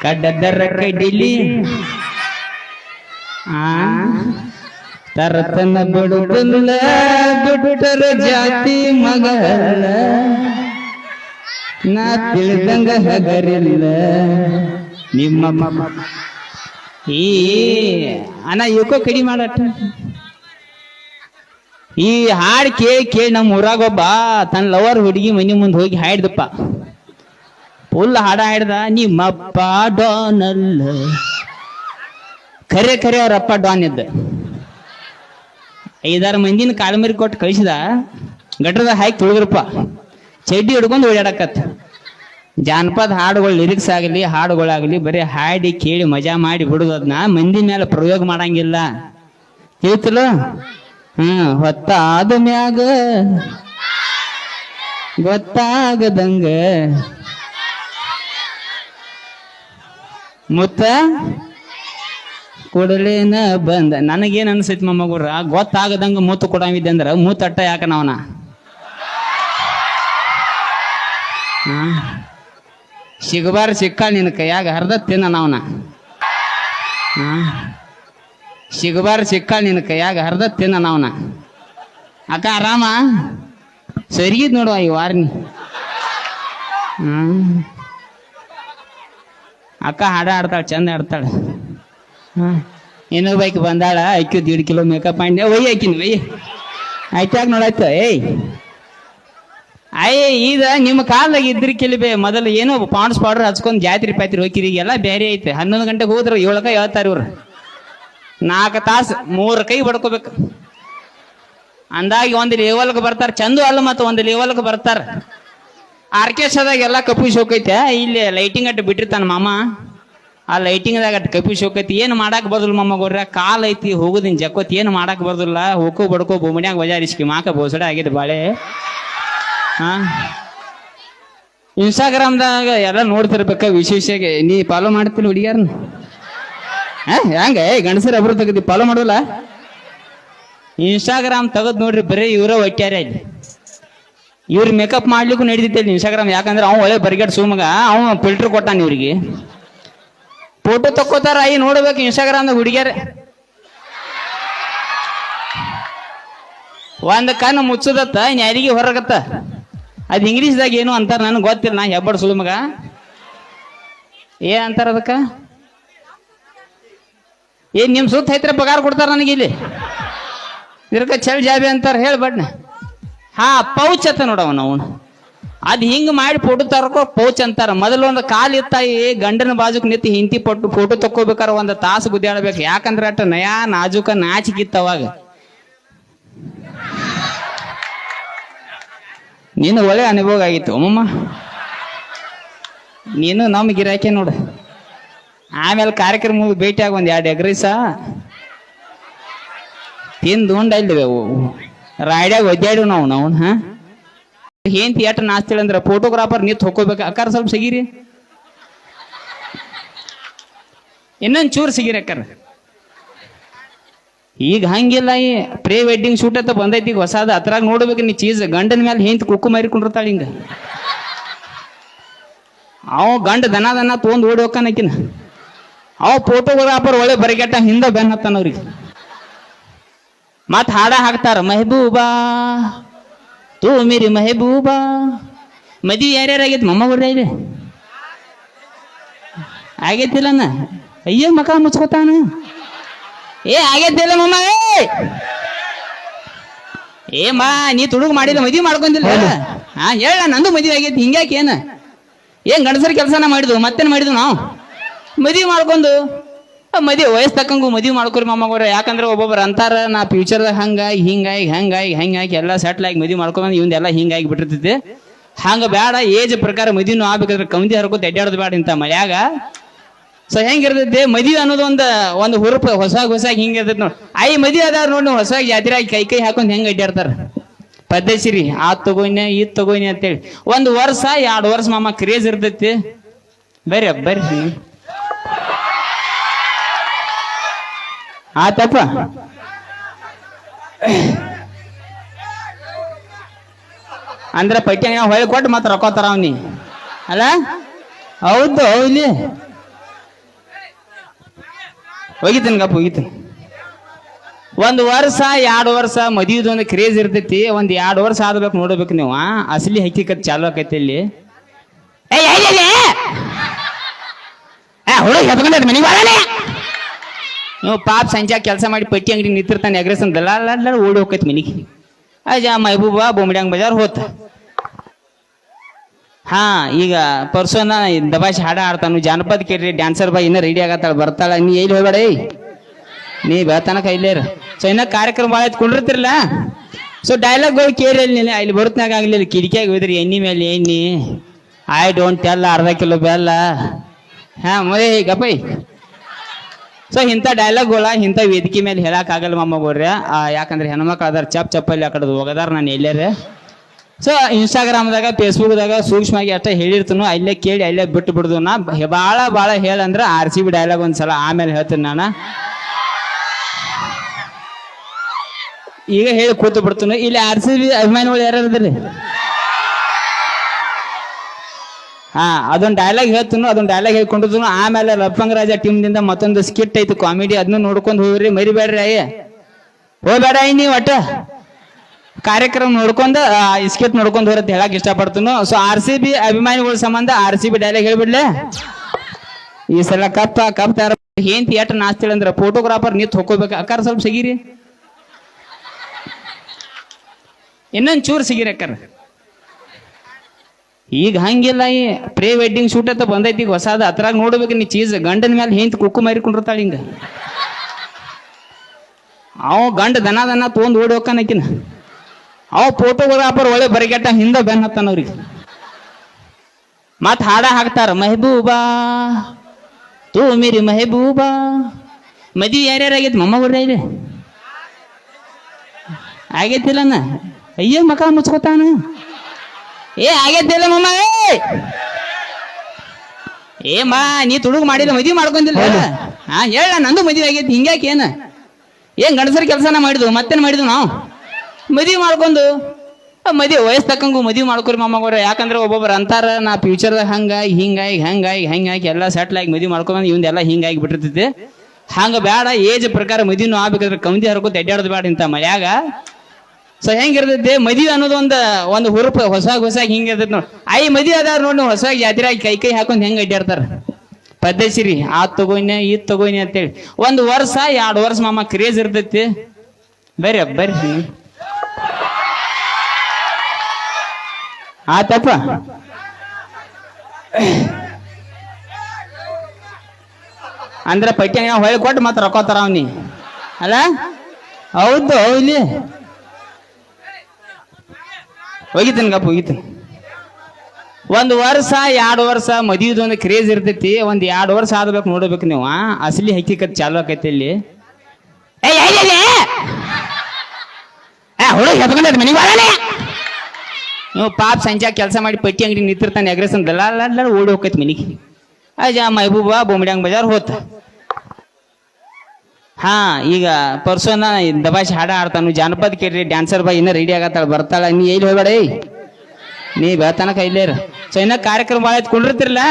ಕಡ್ಡದರ ಕಡಿಲಿ ಆ? ತರತನ ಬಿಡುದಿಲ್ಲ ಬಿಟ್ಟರ ಜಾತಿ ಮಗ ನಾ ತಿಳಿದಂಗ ಹಗರಿಲ್ಲ ನಿಮ್ಮ ಈ, ಅಣ್ಣ ಇವಕ್ಕೋ ಕಡಿ ಮಾಡಟ್ಟ. ಈ ಹಾಡ್ ಕೇಳಿ ಕೇಳಿ ನಮ್ಮ ಊರಾಗ ಒಬ್ಬ ತನ್ನ ಲವರ್ ಹುಡುಗಿ ಮನಿ ಮುಂದೆ ಹೋಗಿ ಹಾಡ್ದಪ್ಪ. ಫುಲ್ ಹಾಡ ಹಾಡ್ದ ನಿಮ್ಮಪ್ಪ ಡಾನ್ ಅಲ್ಲ. ಖರೆ ಖರೆ ಅವರಪ್ಪ ಡಾನ್ ಇದ್ದ. ಐದಾರು ಮಂದಿನ ಕಾಲ್ಮರಿ ಕೊಟ್ಟು ಕಳಿಸಿದ. ಗಟ್ರದ ಹಾಕಿ ತುಳಿದ್ರಪ್ಪ. ಚಡ್ಡಿ ಹಿಡ್ಕೊಂಡು ಓಡಾಡಕತ್ತ. ಜಾನಪದ ಹಾಡುಗಳು ಲಿರಿಕ್ಸ್ ಆಗಲಿ ಹಾಡುಗಳಾಗಲಿ ಬರೀ ಹಾಡಿ, ಕೇಳಿ, ಮಜಾ ಮಾಡಿ ಬಿಡುದು ಅದನ್ನ ಮಂದಿ ಮೇಲೆ ಪ್ರಯೋಗ ಮಾಡಂಗಿಲ್ಲ. ಹೇಳ್ತಿಲ್ಲ? ಹ್ಮ್, ಹೊತ್ತಾದ ಮ್ಯಾಗ, ಗೊತ್ತಾಗದಂಗ ಮುತ್ತ ಕೊಡಲೇನ ಬಂದ. ನನಗೇನ್ ಅನ್ಸೈತಿ ಮೊಮ್ಮಗುರ ಗೊತ್ತಾಗದಂಗ ಮೂತು ಕೊಡಂಗಿದ್ದೆ ಅಂದ್ರ ಮೂತಟ್ಟ ಯಾಕ ನಾವನ? ಸಿಗಬಾರ ಸಿಕ್ಕ ನಿನ್ನ ಕೈಯಾಗ ಹರ್ದ ತಿನ್ನ ನಾವನ. ಸಿಗಬಾರ ಸಿಕ್ಕ ನಿನ್ನ ಕೈಯಾಗ ಹರ್ದ ತಿನ್ನ ನಾವನ. ಅಕ್ಕ ಆರಾಮ? ಸರಿಗಿದ್ ನೋಡುವ ಈ ವಾರ್ನಿ. ಹ್ಮ್ ಅಕ್ಕ ಹಾಡ ಆಡ್ತಾಳೆ ಚಂದ ಆಡ್ತಾಳೆ ಹಾಂ. ಇನ್ನೊಬ್ಬ ಬೈಕ್ ಬಂದಾಳ, ಐಕ್ಯು ದೀಡ್ ಕಿಲೋ ಮೇಕಪ್ ಮಾಡಿ ಒಯ್ಯ ಆಕಿನ, ಒಯ್ಯ. ಆಯ್ತಾಗ ನೋಡಾಯ್ತು? ಏಯ್. ಅಯ್ಯ ಈಗ ನಿಮ್ಮ ಕಾಲದಾಗ ಇದ್ರಿ ಬೇ, ಮೊದಲು ಏನೋ ಪಾಂಡ್ಸ್ ಪೌಡರ್ ಹಚ್ಕೊಂಡು ಜಾತ್ರೆ ಪಾತ್ರಿ ಹೋಗಿರಿ ಎಲ್ಲ ಬೇರೆ ಐತೆ. ಹನ್ನೊಂದು ಗಂಟೆಗೆ ಹೋದ್ರೆ ಏಳಕ ಹೇಳ್ತಾರೆ ಇವ್ರು. ನಾಲ್ಕು ತಾಸು, ಮೂರು ಕೈ ಬಡ್ಕೋಬೇಕು. ಅಂದಾಗಿ ಒಂದು ಲೇವಲ್ಗೆ ಬರ್ತಾರೆ, ಚಂದು ಅಲ್ಲ ಮತ್ತು ಒಂದು ಲೆವೆಲ್ಗೆ ಬರ್ತಾರೆ. ಆರ್ಕೆಸ್ಟ್ರಾದಾಗ ಎಲ್ಲ ಕಪ್ಪು ಶೋಕೈತೆ. ಇಲ್ಲಿ ಲೈಟಿಂಗ್ ಅಟ್ಟು ಬಿಟ್ಟಿರ್ತಾನ ಮಾಮ. ಆ ಲೈಟಿಂಗ್ದಾಗ ಅಟ್ಟು ಕಪ್ಪಿ ಶೋಕೈತಿ. ಏನು ಮಾಡಕ್ ಬದಲ್ ಮಾಮ ಗೊರ್ರ ಕಾಲ್ ಐತಿ, ಹೋಗುದಿನ್ ಜಕ್ಕೋತಿ. ಏನು ಮಾಡಕ್ ಬರ್ದಿಲ್ಲ. ಹೋಗೋ ಬಡ್ಕೋ ಬೊಮ್ಮನ್ಯಾಗ ಬಜಾರಿಸ್ಕಿ. ಮಾಕ ಬೋಸಡ ಆಗಿದೆ ಬಾಳೆ. ಹಾ? ಇನ್ಸ್ಟಾಗ್ರಾಮ್ದಾಗ ಎಲ್ಲ ನೋಡ್ತಿರ್ಬೇಕ ವಿಶೇಷಗೆ. ನೀ ಫಾಲೋ ಮಾಡ್ತಿಲ್ಲ ಹುಡುಗಿಯರ್ನ? ಹೆಂಗ? ಗಂಡಸರ ಒಬ್ರು ತೆಗದಿ ಫಾಲೋ ಮಾಡೋಲ್ಲ ಇನ್ಸ್ಟಾಗ್ರಾಮ್ ತಗದು ನೋಡ್ರಿ, ಬರೀ ಇವರೇ ಒಟ್ಟ್ಯಾರ ಇಲ್ಲಿ ಇವ್ರ ಮೇಕಪ್ ಮಾಡ್ಲಿಕ್ಕೂ ನಡೀತೈತಿ ಇನ್ಸ್ಟಾಗ್ರಾಮ್ ಯಾಕಂದ್ರೆ ಅವ್ನು ಒಳ್ಳೆ ಬರ್ಗೇಟ್ ಸುಮಗ ಅವ್ನು ಫಿಲ್ಟರ್ ಕೊಟ್ಟಾನ ಇವ್ರಿಗೆ. ಫೋಟೋ ತಕ್ಕೋತಾರ ಐ ನೋಡ್ಬೇಕು ಇನ್ಸ್ಟಾಗ್ರಾಮ್ದಾಗ ಹುಡುಗಿಯರ. ಒಂದ್ ಕಣ್ಣು ಮುಚ್ಚದತ್ತ ಯಾರಿಗೆ ಹೊರಗತ್ತ? ಅದ್ ಇಂಗ್ಲೀಷ್ದಾಗ ಏನು ಅಂತಾರ ನನಗೆ ಗೊತ್ತಿಲ್ಲ, ನಾ ಹೆಬ್ಬಡ್ ಸುಲಮಗ ಏ ಅಂತಾರ ಅದಕ್ಕ? ಏನ್ ನಿಮ್ ಸುತ್ತ ಐತ್ರ ಪಗಾರ ಕೊಡ್ತಾರ ನನಗೆ ಇಲ್ಲಿ? ಇದಕ್ಕ ಚಳ್ ಜಾಬಿ ಅಂತಾರ, ಹೇಳ ಬಡ್ನ. ಹಾ, ಪೌಚ್ ಅಂತ ನೋಡವ ನಾವು ಅದ್ ಹಿಂಗ್ ಮಾಡಿ ಫೋಟೋ ತರಕೋ, ಪೌಚ್ ಅಂತಾರ. ಮೊದಲು ಒಂದು ಕಾಲ್ ಇತ್ತ ಈ ಗಂಡನ ಬಾಜುಕ್ ನಿತ್ತಿ ಹಿಂತಿ ಪಟ್ಟು ಫೋಟೋ ತಕ್ಕೋಬೇಕಾರ ಒಂದು ತಾಸು ಗುದ್ದಾಡ್ಬೇಕು. ಯಾಕಂದ್ರೆ ಅಟ್ಟ ನಯಾ, ನಾಜುಕ ನಾಚಿಕಿತ್ತ ಅವಾಗ. ನೀನು ಒಳ್ಳೆ ಅನುಭವ ಆಗಿತ್ತು, ಅಮ್ಮಮ್ಮ. ನೀನು ನಮ್ಮ ಗಿರಾಕೆ ನೋಡು. ಆಮೇಲೆ ಕಾರ್ಯಕ್ರಮ ಭೇಟಿ ಭೇಟಿಯಾಗ ಒಂದು ಎರಡು ಎಗ್ರೀಸ ತಿಂದು ಉಂಡ ಇಲ್ಲಿ ರಾಯ್ಡ್ಯಾಗ ಒದ್ದಾಡಿ ನಾವು ನಾವು, ಹಾ? ಏನ್ ಥಿಯೇಟರ್ ನಾಸ್ತಿಳಿ ಅಂದ್ರೆ ಫೋಟೋಗ್ರಾಫರ್ ನಿಂತು ಹೋಗ್ಕೋಬೇಕು ಅಕ್ಕಾರ ಸ್ವಲ್ಪ ಸಿಗಿರಿ. ಇನ್ನೊಂದು ಚೂರು ಸಿಗಿರಿ ಅಕ್ಕಾರ. ಈಗ ಹಂಗಿಲ್ಲ ಈ ಪ್ರೀ ವೆಡ್ಡಿಂಗ್ ಶೂಟ್ ಅಂತ ಬಂದೈತಿ, ಈಗ ಹೊಸಾದ ಅದ್ರಾಗ ನೋಡ್ಬೇಕು ನೀ ಚೀಸ್ ಗಂಡನ ಮೇಲೆ ಹೆಂತ ಕುಕ್ಕು ಮಾರಿಕೊಂಡಿರ್ತಾಳೆ ಹಿಂಗ. ಅವ ಗಂಡ ದನ ದನ ತೊಗೊಂಡು ಓಡಿ ಹೋಗ್ಕನಕಿನ ಅವ ಫೋಟೋಗ್ರಾಫರ್ ಒಳ್ಳೆ ಬರಿಗೆಟ್ಟ ಹಿಂದೆ ಬೆನ್ ಹತ್ತಾನ ಅವ್ರಿಗೆ ಮತ್ ಹಾಡ ಹಾಕ್ತಾರ ಮೆಹಬೂಬಾ ತೂ ಮೀರಿ ಮೆಹಬೂಬಾ ಮದಿ ಯಾರ್ಯಾರು ಆಗೈತಿ ಮಮ್ಮ ಬರ್ರ ಇದೆ ಆಗೈತಿಲ್ಲನ? ಅಯ್ಯೋ ಮಕ ಮುಚ್ಕೋತಾನ. ಏ ಆಗೈತಿಲ್ಲ ಮಮ್ಮ ಏ! ಏ ಮಾ ನೀ ತುಡುಗು ಮಾಡಿಲ್ಲ ಮದುವೆ ಮಾಡ್ಕೊಂತಿಲ್ಲ ಹಾ ಹೇಳ ನಂದು ಮದುವೆ ಆಗೈತಿ ಹಿಂಗ್ಯಾಕೆ ಏನ? ಏನ್ ಗಂಡಸರ ಕೆಲಸನ ಮಾಡಿದ್ವು ಮತ್ತೇನ್ ಮಾಡಿದ್ವು ನಾವು? ಮದುವೆ ಮಾಡ್ಕೊಂಡು ಮದ್ವಿ ವಯಸ್ಸು ತಕ್ಕಂಗು ಮದ್ವಿ ಮಾಡ್ಕೊರಿ ಮಾಮಗೋರ ಯಾಕಂದ್ರೆ ಒಬ್ಬೊಬ್ರು ಅಂತಾರ, ನಾ ಫ್ಯೂಚರ್ದಾಗ ಹಂಗಾಗಿ, ಹಿಂಗಾಗಿ, ಹಂಗಾಗಿ ಹಂಗಾಗಿ ಎಲ್ಲ ಸೆಟ್ಲ್ ಆಗಿ ಮದುವೆ ಮಾಡ್ಕೊಂಡ್ ಇವಂದೆಲ್ಲ ಹಿಂಗಾಗಿ ಬಿಟ್ಟಿರ್ತೈತಿ. ಹಂಗ ಬೇಡ ಏಜ್ ಪ್ರಕಾರ ಮದುವೆನೂ ಆಗ್ಬೇಕಾದ್ರೆ ಕೌಂದಿ ಹರ್ಕೋತ ಅಡ್ಡಾಡೋದು ಬೇಡ ಇಂತ ಮಳ್ಯಾಗ ಸೊ ಹೆಂಗಿರ್ತೈತಿ ಮದುವೆ ಅನ್ನೋದು ಒಂದು ಒಂದು ಹುರುಪ, ಹೊಸಾಗ, ಹೊಸಾಗಿ ಹಿಂಗಿರ್ತೈತಿ ನೋಡಿ. ಐ ಮದುವೆ ಅದಾರ ನೋಡಿ ಹೊಸ ಜಾತ್ರೆಯಾಗಿ ಕೈ ಕೈ ಹಾಕೊಂಡು ಹೆಂಗ್ ಅಡ್ಡಾಡ್ತಾರ ಪದ್ಧತಿರಿ, ಆ ತಗೋನಿ ಈ ತಗೋನೆ ಅಂತೇಳಿ. ಒಂದು ವರ್ಷ, ಎರಡು ವರ್ಷ ಮಾಮ ಕ್ರೇಜ್ ಇರ್ತೈತಿ. ಬರ್ರಿ ಬರ್ರಿ. ಆತಪ್ಪ? ಅಂದ್ರೆ ಪಟ್ಟಿ ಹೊಳೆ ಕೊಟ್ಟು ಮತ್ತೆ ತರ ಅವನಿ ಅಲ್ಲ? ಹೌದು ಇಲ್ಲಿ ಹೋಗಿತೀನಿ ಗಪ್ಪ ಹೋಗಿತೀನಿ ಒಂದು ವರ್ಷ, ಎರಡು ವರ್ಷ ಮದುವೆದು ಒಂದು ಕ್ರೇಜ್ ಇರ್ತೈತಿ. ಒಂದು ಎರಡು ವರ್ಷ ಆದ್ಬೇಕು ನೋಡ್ಬೇಕು ನೀವು? ಅಸಲಿ ಹಕ್ಕಿಕತ್ ಚಾಲು ಆಕೈತಿ ಇಲ್ಲಿ. ಹುಡುಗ ಎತ್ಕೊಂಡೈತೆ ಮನೆಗೆ ಬಾರಲೇ ನೀವು ಪಾಪ ಸಂಜೆ ಕೆಲಸ ಮಾಡಿ ಪಟ್ಟಿ ಅಂಗಡಿ ನಿಂತಿರ್ತಾನೆ ಅಗ್ರೆಸನ್ ದಲ್ಲ ಓಡಿ ಹೋಗೈತಿ ಮನಿಗೆ. ಅಜ ಮೈಬೂಬಾ, ಬೊಂಬಡ್ಯಾಂಗ್ ಬಜಾರ್ ಹೋತ. ಹಾ, ಈಗ ಪರ್ಸೋನ ದಬಾಶ್ ಹಾಡ ಆಡ್ತಾನು ಜಾನಪದ ಕೇಳ್ರಿ ಡ್ಯಾನ್ಸರ್ ಬಾ, ಇನ್ನ ರೆಡಿ ಆಗತ್ತಾಳ, ಬರ್ತಾಳ, ನೀ ಎಲ್ಲಿ ಹೋಗ್ಬೇಡ ನೀ ಬೆಳತನಕ ಇಲ್ಲೇರ ಸೊ ಇನ್ನ ಕಾರ್ಯಕ್ರಮ ಭಾಳ ಕುಂಡಿರ್ತಿರಲ್ಲ ಸೊ ಡೈಲಾಗ್ಗಳು ಕೇಳಿ ನೀನು ಇಲ್ಲಿ ಬರುತ್ತಾಗ ಆಗ್ಲಿಲ್ಲ ಕಿಟಕಿಯಾಗಿ ಹೋದ್ರಿ ಎಣ್ಣಿ ಮೇಲೆ ಎಣ್ಣಿ. ಐ ಡೋಂಟ್ ಟೆಲ್ ಅರ್ಧ ಕಿಲೋ ಬೆಲ್ಲ. ಹಾ, ಮದೇ, ಗಪ್ಪೈ. ಸೊ ಇಂಥ ಡೈಲಾಗ್ಗಳ ಇಂಥ ವೇದಿಕೆ ಮೇಲೆ ಹೇಳಕ್ ಆಗಲ್ಲ ಮಮ್ಮಗೋರ್ರೆ ಯಾಕಂದ್ರೆ ಹೆಣ್ಮಕ್ಳು ಅದಾರ ಚಪ್ ಚಪ್ಪಲ್ಲಿ ಆ ಕಡೆ ಹೋಗದಾರ ನಾನು ಎಲ್ಲಾರೆ. ಸೊ ಇನ್ಸ್ಟಾಗ್ರಾಮ್ದಾಗ ಫೇಸ್ಬುಕ್ದಾಗ ಸೂಕ್ಷ್ಮವಾಗಿ ಅಷ್ಟೇ ಹೇಳಿರ್ತೀನೋ. ಅಲ್ಲೇ ಕೇಳಿ, ಅಲ್ಲೇ ಬಿಟ್ಟು ಬಿಡುದು. ನಾ ಭಾಳ ಭಾಳ ಹೇಳಂದ್ರೆ ಆರ್ ಸಿ ಬಿ ಡೈಲಾಗ್ ಒಂದ್ಸಲ ಆಮೇಲೆ ಹೇಳ್ತೀನಿ ನಾನು. ಈಗ ಹೇಳಿ ಕೂತು ಬಿಡ್ತೀನಿ. ಇಲ್ಲಿ ಆರ್ ಸಿ ಬಿ ಅಭಿಮಾನಿಗಳು ಯಾರು ಹಾ, ಅದೊಂದು ಡೈಲಾಗ್ ಹೇಳ್ತೀನಿ, ಅದೊಂದು ಡೈಲಾಗ್ ಹೇಳ್ಕೊಂಡಿದ್ನು ಆಮೇಲೆ ಲಪ್ಪಂಗ ರಾಜ ಟೀಮ್ದಿಂದ ಮತ್ತೊಂದು ಸ್ಕಿಟ್ ಐತಿ ಕಾಮಿಡಿ ಅದನ್ನ ನೋಡ್ಕೊಂಡು ಹೋಗ್ರಿ, ಮರಿಬೇಡ್ರಿ ಅಯ್ಯ. ಹೋಗ್ಬೇಡ ಐ ನೀವು ಒಟ್ಟ. ಕಾರ್ಯಕ್ರಮ ನೋಡ್ಕೊಂಡು ಸ್ಕಿಟ್ ನೋಡ್ಕೊಂಡು ಹೋರತ್ ಹೇಳಕ್ ಇಷ್ಟಪಡ್ತೀನಿ. ಸೊ ಆರ್ ಸಿ ಬಿ ಅಭಿಮಾನಿಗಳ ಸಂಬಂಧ ಆರ್ ಸಿ ಬಿ ಡೈಲಾಗ್ ಹೇಳ್ಬಿಡ್ಲೆ. ಈ ಸಲ ಕಪ್ಪ ಕಪ್ ತಯಾರ ಏನ್ ಥಿಯೇಟರ್ ನಾಸ್ತಿಳ ಅಂದ್ರೆ ಫೋಟೋಗ್ರಾಫರ್ ನಿಂತ್ ಹೋಗ್ಕೋಬೇಕು ಅಕ್ಕಾರ ಸ್ವಲ್ಪ ಸಿಗಿರಿ. ಇನ್ನೊಂದ್ ಚೂರು ಸಿಗಿರಿ ಅಕ್ಕಾರ. ಈಗ ಹಂಗಿಲ್ಲ ಈ ಪ್ರೀ ವೆಡ್ಡಿಂಗ್ ಶೂಟ್ ಅಂತ ಬಂದೈತಿ, ಈಗ ಹೊಸದ ಅದ್ರಾಗ ನೋಡ್ಬೇಕು ನೀ ಚೀಸ್ ಗಂಡನ ಮೇಲೆ ಹೆಂತ ಕುಕ್ಕು ಮಾರಿಕೊಂಡಿರ್ತಾಳ ಹಿಂಗ. ಅವ ಗಂಡ ದನ ದನ ತೊಗೊಂಡು ಓಡಿ ಹೋಗ್ಕನಕಿನ ಅವ ಫೋಟೋಗ್ರಾಫರ್ ಒಳ್ಳೆ ಬರಿಗೆಟ್ಟ ಹಿಂದ ಬೆನ್ ಹತ್ತಾನ ಅವ್ರಿಗೆ. ಮತ್ ಹಾಡ ಹಾಕ್ತಾರ, ಮೆಹಬೂಬಾ, ತೂ ಮೇರಿ ಮೆಹಬೂಬಾ, ಮದಿ ಯಾರ್ಯಾರಾಗೈತಿ ಆಗೈತಿ? ಮೊಮ್ಮಗುರ ಇದೆ ಆಗೈತಿಲ್ಲನ? ಅಯ್ಯ, ಮಕ ಮುಚ್ಕೋತಾನ. ಏ ಆಗೈತಿಲ್ಲ ಮಮ್ಮ ಏ. ಏ ಮಾ ನೀ ತುಡುಗು ಮಾಡಿಲ್ಲ ಮದ್ವಿ ಮಾಡ್ಕೊಂದಿಲ್ಲ ಹಾ ಹೇಳ ನಂದು ಮದ್ವಿ ಆಗೈತಿ ಹಿಂಗ್ಯಾಕೆ ಏನ? ಏನ್ ಗಂಡಸರ ಕೆಲಸನ ಮಾಡಿದ್ವು ಮತ್ತೇನ್ ಮಾಡಿದ್ವು ನಾವು? ಮದ್ವಿ ಮಾಡ್ಕೊಂಡು ಮದಿ ಮದ್ವಿ ವಯಸ್ಸು ತಕ್ಕಂಗು ಮದ್ವಿ ಮಾಡ್ಕೊರಿ ಮಮ್ಮಗೋರ ಯಾಕಂದ್ರೆ ಒಬ್ಬೊಬ್ರು ಅಂತಾರ ನಾ ಫ್ಯೂಚರ್ದಾಗ ಹಂಗಾಗಿ ಹಿಂಗಾಗಿ ಹಂಗಾಗಿ ಹಂಗಾಗಿ ಎಲ್ಲ ಸೆಟ್ಲ್ ಆಗಿ ಮಾಡ್ಕೊಂಡು ಮಾಡ್ಕೊಂಡ್ ಇವಂದೆಲ್ಲ ಹಿಂಗಾಗಿ ಬಿಟ್ಟಿರ್ತೈತಿ. ಹಂಗ ಬೇಡ ಏಜ್ ಪ್ರಕಾರ ಮದ್ವಿನೂ ಆಗ್ಬೇಕಾದ್ರೆ ಕೌಂದಿ ಹರ್ಕೋತ ಅಡ್ಡಾಡೋದು ಬೇಡ ಇಂತ ಮಳ್ಯಾಗ ಸೊ ಹೆಂಗಿರ್ತೈತಿ? ಮದಿ ಅನ್ನೋದು ಒಂದು ಒಂದು ಹುರುಪ ಹೊಸ ಹೊಸ ಹಿಂಗಿರ್ತೈತಿ ನೋಡಿ. ಐ ಮದುವೆ ಅದಾರ ನೋಡಿ ಹೊಸ ಜಾತ್ರೆಯಾಗಿ ಕೈ ಕೈ ಹಾಕೊಂಡು ಹೆಂಗ್ ಅಡ್ಡಾಡ್ತಾರ ಪದ್ಧತಿರಿ, ಆ ತಗೋಯ್ನ ಇದು ತಗೋಯ್ನಿ ಅಂತೇಳಿ. ಒಂದು ವರ್ಷ, ಎರಡು ವರ್ಷ ಮಾಮ ಕ್ರೇಜ್ ಇರ್ತೈತಿ. ಬರ್ರಿ ಬರ್ರಿ. ಆತಪ್ಪ. ಅಂದ್ರೆ ಪಟ್ಟಿ ಹೊಯ್ ಕೊಟ್ಟು ಮತ್ತೆ ರೊಕ್ಕ ಅವನಿ ಅಲ್ಲ? ಹೌದು ಇಲ್ಲಿ ಹೋಗಿದ್ದೀನಿ ಗಪ್ಪ ಹೋಗಿತೀನಿ ಒಂದು ವರ್ಷ, ಎರಡು ವರ್ಷ ಮದುವೆದು ಒಂದು ಕ್ರೇಜ್ ಇರ್ತೈತಿ. ಒಂದು ಎರಡು ವರ್ಷ ಆದ್ಬೇಕು ನೋಡ್ಬೇಕು ನೀವು ಅಸಲಿ ಹಕ್ಕಿಕತ್ ಚಾಲು ಆಕೈತಿ ಇಲ್ಲಿ. ಹುಡುಗ ಮನೆಗೆ ಬಾರಲೇ ನೀವು ಪಾಪ ಸಂಜೆ ಕೆಲಸ ಮಾಡಿ ಪಟ್ಟಿ ಅಂಗಡಿ ನಿಂತಿರ್ತಾನೆ ಅಗ್ರೆಸನ್ ದಲ್ಲ ಓಡಿ ಹೋಗ್ತೈತಿ ಮನಿಗೆ. ಅಜ ಮೈಬೂಬಾ, ಬೊಂಬಡ್ಯಾಂಗ್ ಬಜಾರ್ ಹೋತ. ಹಾ, ಈಗ ಪರ್ಸೋನ ದಬಾಯಿಸಿ ಹಾಡ ಆಡ್ತಾನು ಜಾನಪದ ಕೇಳ್ರಿ ಡ್ಯಾನ್ಸರ್ ಬಾಯ್ ಇನ್ನೂ ರೆಡಿ ಆಗತ್ತಾಳ, ಬರ್ತಾಳ. ನೀ ಎಲ್ಲಿ ಹೋಗ್ಬೇಡ ನೀ ಬೇತನ ಇಲ್ಲೇರ ಸೊ ಇನ್ನ ಕಾರ್ಯಕ್ರಮ ಭಾಳ ಕುಂಡಿರ್ತಿರಲ್ಲ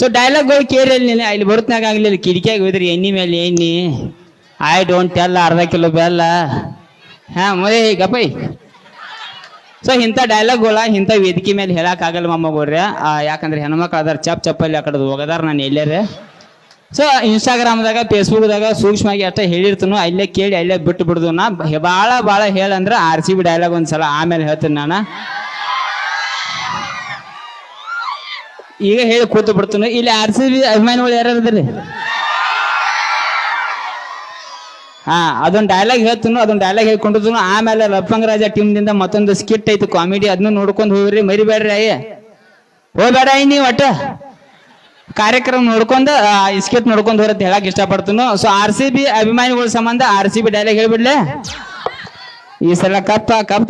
ಸೊ ಡೈಲಾಗ್ ಹೋಗಿ ಕೇಳಿ ನೀನು. ಇಲ್ಲಿ ಬರುತ್ತನಾಗ ಆಗ್ಲಿಲ್ಲ ಕಿಟಕಿಯಾಗ ಹೋದ್ರಿ ಎಣ್ಣಿ ಮೇಲೆ ಎಣ್ಣಿ. ಐ ಡೋಂಟ್ ಎಲ್ಲ ಅರ್ಧ ಕಿಲೋ ಬೆಲ್ಲ. ಹಾ ಮದೇ ಗಪ್ಪೈ ಸೊ ಇಂಥ ಡೈಲಾಗ್ಗಳ ಇಂಥ ವೇದಿಕೆ ಮೇಲೆ ಹೇಳಕ್ಕಾಗಲ್ಲ ಮಮ್ಮಗೋರ್ರೆ ಯಾಕಂದ್ರೆ ಹೆಣ್ಮಕ್ಳು ಅದಾರ ಚಪ್ ಚಪ್ಪಲ್ಲಿ ಆ ಕಡೆ ಹೋಗದಾರ ನಾನು ಎಲ್ಲಾರೆ. ಸೊ ಇನ್ಸ್ಟಾಗ್ರಾಮ್ದಾಗ ಫೇಸ್ಬುಕ್ದಾಗ ಸೂಕ್ಷ್ಮವಾಗಿ ಅಷ್ಟೇ ಹೇಳಿರ್ತನು. ಅಲ್ಲೇ ಕೇಳಿ, ಅಲ್ಲೇ ಬಿಟ್ಟು ಬಿಡುದು. ನಾ ಭಾಳ ಭಾಳ ಹೇಳಂದ್ರೆ ಆರ್ ಸಿ ಬಿ ಡೈಲಾಗ್ ಒಂದ್ಸಲ ಆಮೇಲೆ ಹೇಳ್ತೀನಿ ನಾನು. ಈಗ ಹೇಳಿ ಕೂತು ಬಿಡ್ತೀನಿ. ಇಲ್ಲಿ ಆರ್ ಸಿ ಬಿ ಅಭಿಮಾನಿಗಳು ಯಾರ್ಯಾರದ್ರಿ ಹಾ, ಅದೊಂದು ಡೈಲಾಗ್ ಹೇಳ್ತೀನಿ. ಅದೊಂದು ಡೈಲಾಗ್ ಹೇಳ್ಕೊಂಡಿದ್ನು ಆಮೇಲೆ ಲಪ್ಪಂಗ ರಾಜ ಟೀಮ್ದಿಂದ ಮತ್ತೊಂದು ಸ್ಕಿಟ್ ಐತಿ ಕಾಮಿಡಿ ಅದನ್ನು ನೋಡ್ಕೊಂಡು ಹೋಗ್ರಿ. ಮರಿಬೇಡ್ರಿ, ಅಯ್ಯ. ಹೋಗ್ಬೇಡ ನೀವು ಒಟ್ಟ. ಕಾರ್ಯಕ್ರಮ ನೋಡ್ಕೊಂಡು ಸ್ಕಿಟ್ ನೋಡ್ಕೊಂಡು ಹೋರತ್ ಹೇಳಕ್ ಇಷ್ಟಪಡ್ತೀನಿ. ಸೊ ಆರ್ ಸಿ ಬಿ ಅಭಿಮಾನಿಗಳ ಸಂಬಂಧ ಆರ್ ಸಿ ಬಿ ಡೈಲಾಗ್ ಹೇಳ್ಬಿಡ್ಲೆ. ಈ ಸಲ ಕಪ್ಪ ಕಪ್